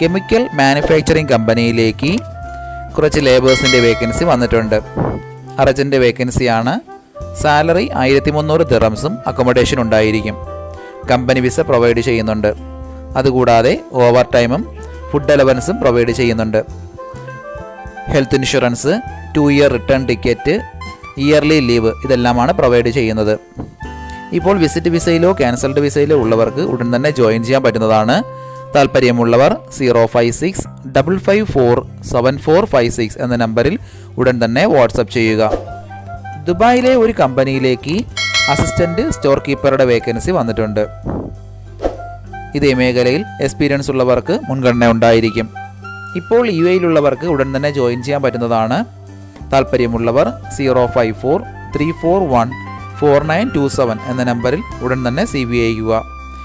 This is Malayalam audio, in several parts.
കെമിക്കൽ മാനുഫാക്ചറിങ് കമ്പനിയിലേക്ക് കുറച്ച് ലേബേഴ്സിന്റെ വേക്കൻസി വന്നിട്ടുണ്ട്. അർജന്റ് വേക്കൻസിയാണ് സാലറി ആയിരത്തി മുന്നൂറ് ദിറംസും അക്കോമഡേഷൻ ഉണ്ടായിരിക്കും. കമ്പനി വിസ പ്രൊവൈഡ് ചെയ്യുന്നുണ്ട്. അതുകൂടാതെ ഓവർ ടൈമും ഫുഡ് അലവൻസും പ്രൊവൈഡ് ചെയ്യുന്നുണ്ട്. Health insurance two year return ticket yearly leave ഇതെല്ലാമാണ് പ്രൊവൈഡ് ചെയ്യുന്നത്. ഇപ്പോൾ വിസിറ്റ് വിസയിലോ ക്യാൻസൽഡ് വിസയിലോ ഉള്ളവർക്ക് ഉടൻ തന്നെ ജോയിൻ ചെയ്യാൻ പറ്റുന്നതാണ് താല്പര്യമുള്ളവർ zero five six double five four seven four five six എന്ന നമ്പറിൽ ഉടൻ തന്നെ വാട്സപ്പ് ചെയ്യുക. ദുബായിലെ ഒരു കമ്പനിയിലേക്ക് അസിസ്റ്റന്റ് സ്റ്റോർ കീപ്പറുടെ വേക്കൻസി വന്നിട്ടുണ്ട്. ഇതേ മേഖലയിൽ എക്സ്പീരിയൻസ് ഉള്ളവർക്ക് മുൻഗണന ഉണ്ടായിരിക്കും. ഇപ്പോൾ യു എയിലുള്ളവർക്ക് ഉടൻ തന്നെ ജോയിൻ ചെയ്യാൻ പറ്റുന്നതാണ്. താല്പര്യമുള്ളവർ zero five four three four one four nine two seven എന്ന നമ്പറിൽ ഉടൻ തന്നെ സി ബി അയക്കുക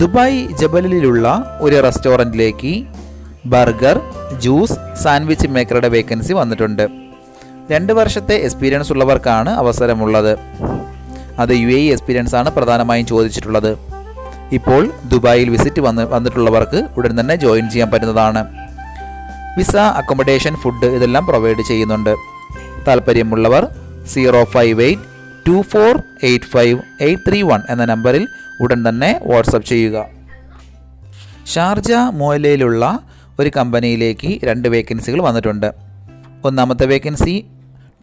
ദുബായ് ജബലിലുള്ള ഒരു റെസ്റ്റോറന്റിലേക്ക് ബർഗർ ജ്യൂസ് സാൻഡ്വിച്ച് മേക്കറുടെ വേക്കൻസി വന്നിട്ടുണ്ട്. രണ്ട് വർഷത്തെ എക്സ്പീരിയൻസ് ഉള്ളവർക്കാണ് അവസരമുള്ളത്. അത് യു എ ഇ എക്സ്പീരിയൻസ് ആണ് പ്രധാനമായും ചോദിച്ചിട്ടുള്ളത്. ഇപ്പോൾ ദുബായിൽ വിസിറ്റ് വന്ന് വന്നിട്ടുള്ളവർക്ക് ഉടൻ തന്നെ ജോയിൻ ചെയ്യാൻ പറ്റുന്നതാണ്. വിസ അക്കോമഡേഷൻ ഫുഡ് ഇതെല്ലാം പ്രൊവൈഡ് ചെയ്യുന്നുണ്ട്. താല്പര്യമുള്ളവർ zero five eight two four eight five eight three one എന്ന നമ്പറിൽ ഉടൻ തന്നെ വാട്സപ്പ് ചെയ്യുക. ഷാർജ മോയിലയിലുള്ള ഒരു കമ്പനിയിലേക്ക് രണ്ട് വേക്കൻസികൾ വന്നിട്ടുണ്ട്. ഒന്നാമത്തെ വേക്കൻസി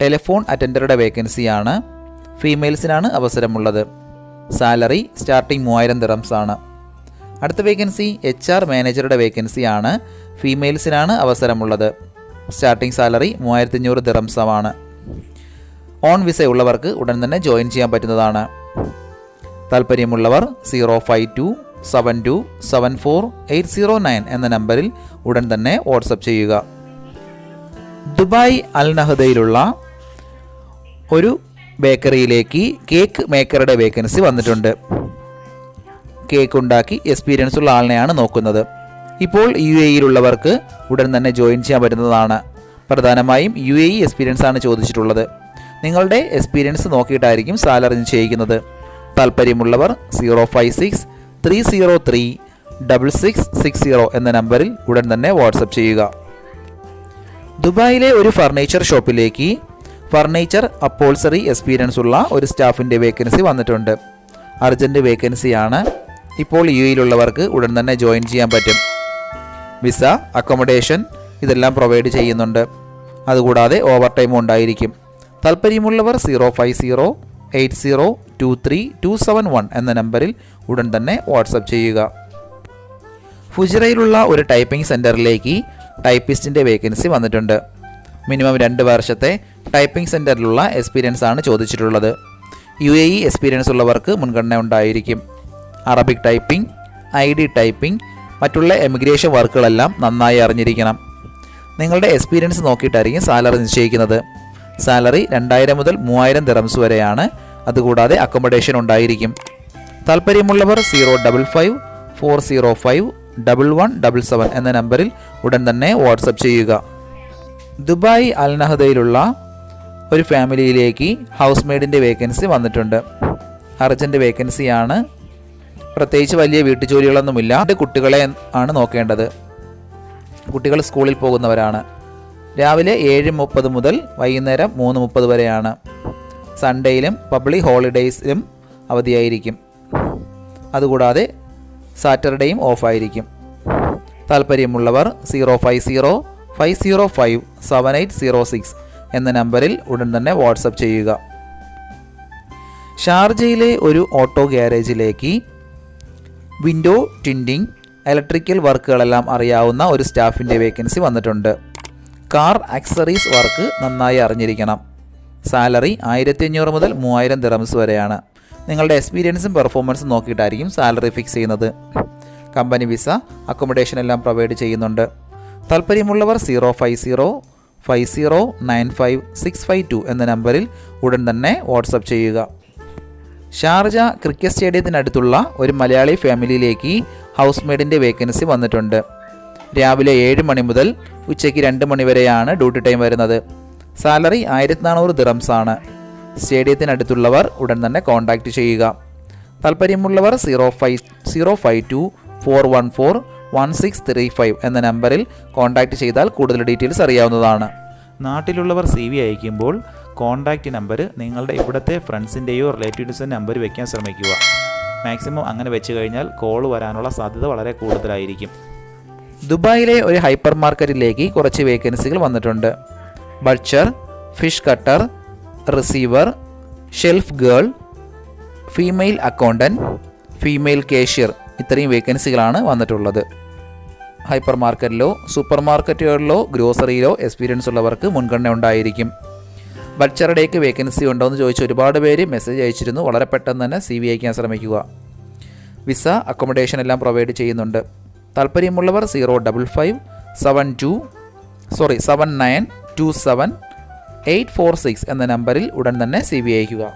ടെലിഫോൺ അറ്റൻഡറുടെ വേക്കൻസിയാണ് ഫീമെയിൽസിനാണ് അവസരമുള്ളത്. സാലറി സ്റ്റാർട്ടിംഗ് മൂവായിരം ദിറംസ് ആണ്. അടുത്ത വേക്കൻസി എച്ച് ആർ മാനേജറുടെ വേക്കൻസിയാണ് ഫീമെയിൽസിനാണ് അവസരമുള്ളത്. സ്റ്റാർട്ടിംഗ് സാലറി മൂവായിരത്തി അഞ്ഞൂറ് ദിറംസമാണ് ഓൺ വിസ ഉള്ളവർക്ക് ഉടൻ തന്നെ ജോയിൻ ചെയ്യാൻ പറ്റുന്നതാണ്. താല്പര്യമുള്ളവർ zero five two seven two seven four eight zero nine എന്ന നമ്പറിൽ ഉടൻ തന്നെ വാട്സപ്പ് ചെയ്യുക. ദുബായ് അൽ നഹദയിലുള്ള ഒരു ബേക്കറിയിലേക്ക് കേക്ക് മേക്കറുടെ വേക്കൻസി വന്നിട്ടുണ്ട്. കേക്ക് ഉണ്ടാക്കി എക്സ്പീരിയൻസ് ഉള്ള ആളിനെയാണ് നോക്കുന്നത്. ഇപ്പോൾ യു എ ഇയിലുള്ളവർക്ക് ഉടൻ തന്നെ ജോയിൻ ചെയ്യാൻ പറ്റുന്നതാണ്. പ്രധാനമായും യു എ ഇ എക്സ്പീരിയൻസ് ആണ് ചോദിച്ചിട്ടുള്ളത്. നിങ്ങളുടെ എക്സ്പീരിയൻസ് നോക്കിയിട്ടായിരിക്കും സാലറി നിശ്ചയിക്കുന്നത് താല്പര്യമുള്ളവർ zero five six three zero three double six six zero എന്ന നമ്പറിൽ ഉടൻ തന്നെ വാട്സപ്പ് ചെയ്യുക. ദുബായിലെ ഒരു ഫർണിച്ചർ ഷോപ്പിലേക്ക് ഫർണിച്ചർ അപ്പോൾസറി എക്സ്പീരിയൻസ് ഉള്ള ഒരു സ്റ്റാഫിന്റെ വേക്കൻസി വന്നിട്ടുണ്ട്. അർജന്റ് വേക്കൻസിയാണ് ഇപ്പോൾ യു എയിലുള്ളവർക്ക് ഉടൻ തന്നെ ജോയിൻ ചെയ്യാൻ പറ്റും. വിസ അക്കോമഡേഷൻ ഇതെല്ലാം പ്രൊവൈഡ് ചെയ്യുന്നുണ്ട്. അതുകൂടാതെ ഓവർ ടൈം ഉണ്ടായിരിക്കും. താല്പര്യമുള്ളവർ zero five zero eight zero two three two seven one എന്ന നമ്പറിൽ ഉടൻ തന്നെ വാട്സപ്പ് ചെയ്യുക. ഫുജിറയിലുള്ള ഒരു ടൈപ്പിംഗ് സെന്ററിലേക്ക് ടൈപ്പിസ്റ്റിന്റെ വേക്കൻസി വന്നിട്ടുണ്ട്. മിനിമം രണ്ട് വർഷത്തെ ടൈപ്പിംഗ് സെന്ററിലുള്ള എക്സ്പീരിയൻസ് ആണ് ചോദിച്ചിട്ടുള്ളത്. യു എ ഇ എക്സ്പീരിയൻസ് ഉള്ളവർക്ക് മുൻഗണന ഉണ്ടായിരിക്കും. Arabic typing I D typing മറ്റുള്ള എമിഗ്രേഷൻ വർക്കുകളെല്ലാം നന്നായി അറിഞ്ഞിരിക്കണം. നിങ്ങളുടെ എക്സ്പീരിയൻസ് നോക്കിയിട്ടായിരിക്കും സാലറി നിശ്ചയിക്കുന്നത്. സാലറി രണ്ടായിരം മുതൽ മൂവായിരം ദിറംസ് വരെയാണ്. അതുകൂടാതെ അക്കോമഡേഷൻ ഉണ്ടായിരിക്കും. താല്പര്യമുള്ളവർ zero double five four zero five double one double seven എന്ന നമ്പറിൽ ഉടൻ തന്നെ വാട്സപ്പ് ചെയ്യുക. ദുബായ് അൽനഹദയിലുള്ള ഒരു ഫാമിലിയിലേക്ക് ഹൗസ് മെയ്ഡിന്റെ വേക്കൻസി വന്നിട്ടുണ്ട്. അർജന്റ് വേക്കൻസിയാണ്. പ്രത്യേകിച്ച് വലിയ വീട്ടുജോലികളൊന്നുമില്ല. കുട്ടികളെ ആണ് നോക്കേണ്ടത്. കുട്ടികൾ സ്കൂളിൽ പോകുന്നവരാണ്. രാവിലെ ഏഴ് മുപ്പത് മുതൽ വൈകുന്നേരം മൂന്ന് മുപ്പത് വരെയാണ്. സൺഡേയിലും പബ്ലിക് ഹോളിഡേയ്സിലും അവധിയായിരിക്കും. അതുകൂടാതെ സാറ്റർഡേയും ഓഫായിരിക്കും. താല്പര്യമുള്ളവർ zero five zero five zero five seven eight zero six എന്ന നമ്പറിൽ ഉടൻ തന്നെ വാട്സപ്പ് ചെയ്യുക. ഷാർജയിലെ ഒരു ഓട്ടോ ഗ്യാരേജിലേക്ക് വിൻഡോ ടിൻഡിങ് ഇലക്ട്രിക്കൽ വർക്കുകളെല്ലാം അറിയാവുന്ന ഒരു സ്റ്റാഫിന്റെ വേക്കൻസി വന്നിട്ടുണ്ട്. കാർ ആക്സറീസ് വർക്ക് നന്നായി അറിഞ്ഞിരിക്കണം. സാലറി ആയിരത്തി അഞ്ഞൂറ് മുതൽ മൂവായിരം ദിറംസ് വരെയാണ്. നിങ്ങളുടെ എക്സ്പീരിയൻസും പെർഫോമൻസും നോക്കിയിട്ടായിരിക്കും സാലറി ഫിക്സ് ചെയ്യുന്നത്. കമ്പനി വിസ അക്കോമഡേഷൻ എല്ലാം പ്രൊവൈഡ് ചെയ്യുന്നുണ്ട്. താല്പര്യമുള്ളവർ zero five zero five zero nine five six five two എന്ന നമ്പറിൽ ഉടൻ തന്നെ വാട്സപ്പ് ചെയ്യുക. ഷാർജ ക്രിക്കറ്റ് സ്റ്റേഡിയത്തിനടുത്തുള്ള ഒരു മലയാളി ഫാമിലിയിലേക്ക് ഹൗസ് മെയ്ഡിന്റെ വേക്കൻസി വന്നിട്ടുണ്ട്. രാവിലെ ഏഴ് മണി മുതൽ ഉച്ചയ്ക്ക് രണ്ട് മണി വരെയാണ് ഡ്യൂട്ടി ടൈം വരുന്നത്. സാലറി ആയിരത്തി നാനൂറ് ദിറംസ് ആണ്. സ്റ്റേഡിയത്തിനടുത്തുള്ളവർ ഉടൻ തന്നെ കോൺടാക്റ്റ് ചെയ്യുക. താല്പര്യമുള്ളവർ zero five zero five two four one four one six three five എന്ന നമ്പറിൽ കോൺടാക്റ്റ് ചെയ്താൽ കൂടുതൽ ഡീറ്റെയിൽസ് അറിയാവുന്നതാണ്. നാട്ടിലുള്ളവർ സി വി അയക്കുമ്പോൾ കോൺടാക്റ്റ് നമ്പർ നിങ്ങളുടെ ഇവിടുത്തെ ഫ്രണ്ട്സിന്റെയോ റിലേറ്റീവ്സിന്റെ നമ്പർ വയ്ക്കാൻ ശ്രമിക്കുക. മാക്സിമം അങ്ങനെ വെച്ച് കഴിഞ്ഞാൽ കോൾ വരാനുള്ള സാധ്യത വളരെ കൂടുതലായിരിക്കും. ദുബായിലെ ഒരു ഹൈപ്പർ മാർക്കറ്റിലേക്ക് കുറച്ച് വേക്കൻസികൾ വന്നിട്ടുണ്ട്. Butcher fish cutter receiver shelf girl female accountant female cashier ഇത്രയും വേക്കൻസികളാണ് വന്നിട്ടുള്ളത്. ഹൈപ്പർ മാർക്കറ്റിലോ സൂപ്പർ മാർക്കറ്റുകളിലോ ഗ്രോസറിയിലോ എക്സ്പീരിയൻസ് ഉള്ളവർക്ക് മുൻഗണന ഉണ്ടായിരിക്കും. ബൾച്ചറുടേക്ക് വേക്കൻസി ഉണ്ടോ എന്ന് ചോദിച്ച് ഒരുപാട് പേര് മെസ്സേജ് അയച്ചിരുന്നു. വളരെ പെട്ടെന്ന് തന്നെ സി വി അയക്കാൻ ശ്രമിക്കുക. വിസ അക്കോമഡേഷൻ എല്ലാം പ്രൊവൈഡ് ചെയ്യുന്നുണ്ട്. താല്പര്യമുള്ളവർ zero double five seven two sorry seven nine two seven eight four six എന്ന നമ്പറിൽ ഉടൻ തന്നെ സി വി അയക്കുക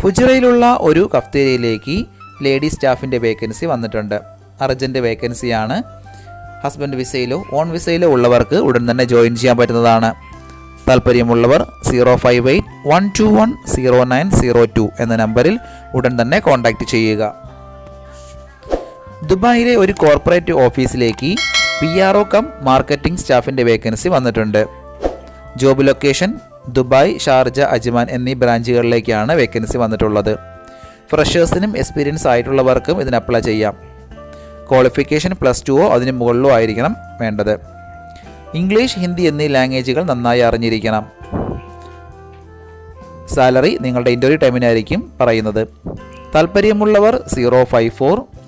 ഫുജറയിലുള്ള ഒരു കഫ്തേരിയയിലേക്ക് ലേഡി സ്റ്റാഫിന്റെ വേക്കൻസി വന്നിട്ടുണ്ട്. അർജന്റ് വേക്കൻസിയാണ്. ഹസ്ബൻഡ് വിസയിലോ ഓൺ വിസയിലോ ഉള്ളവർക്ക് ഉടൻ തന്നെ ജോയിൻ ചെയ്യാൻ പറ്റുന്നതാണ്. താല്പര്യമുള്ളവർ zero five eight one two one zero nine zero two എന്ന നമ്പറിൽ ഉടൻ തന്നെ കോൺടാക്റ്റ് ചെയ്യുക. ദുബായിലെ ഒരു കോർപ്പറേറ്റ് ഓഫീസിലേക്ക് P R O cum marketing സ്റ്റാഫിന്റെ vacancy വന്നിട്ടുണ്ട്. Job location Dubai Sharjah Ajman എന്നീ ബ്രാഞ്ചുകളിലേക്കാണ് വേക്കൻസി വന്നിട്ടുള്ളത്. ഫ്രഷേഴ്സിനും എക്സ്പീരിയൻസ് ആയിട്ടുള്ളവർക്കും ഇതിന് അപ്ലൈ ചെയ്യാം. ക്വാളിഫിക്കേഷൻ പ്ലസ് ടുവോ അതിന് മുകളിലോ ആയിരിക്കണം വേണ്ടത്. ഇംഗ്ലീഷ് ഹിന്ദി എന്നീ ലാംഗ്വേജുകൾ നന്നായി അറിഞ്ഞിരിക്കണം. സാലറി നിങ്ങളുടെ ഇന്റർവ്യൂ ടൈമിനായിരിക്കും പറയുന്നത്. താല്പര്യമുള്ളവർ zero five four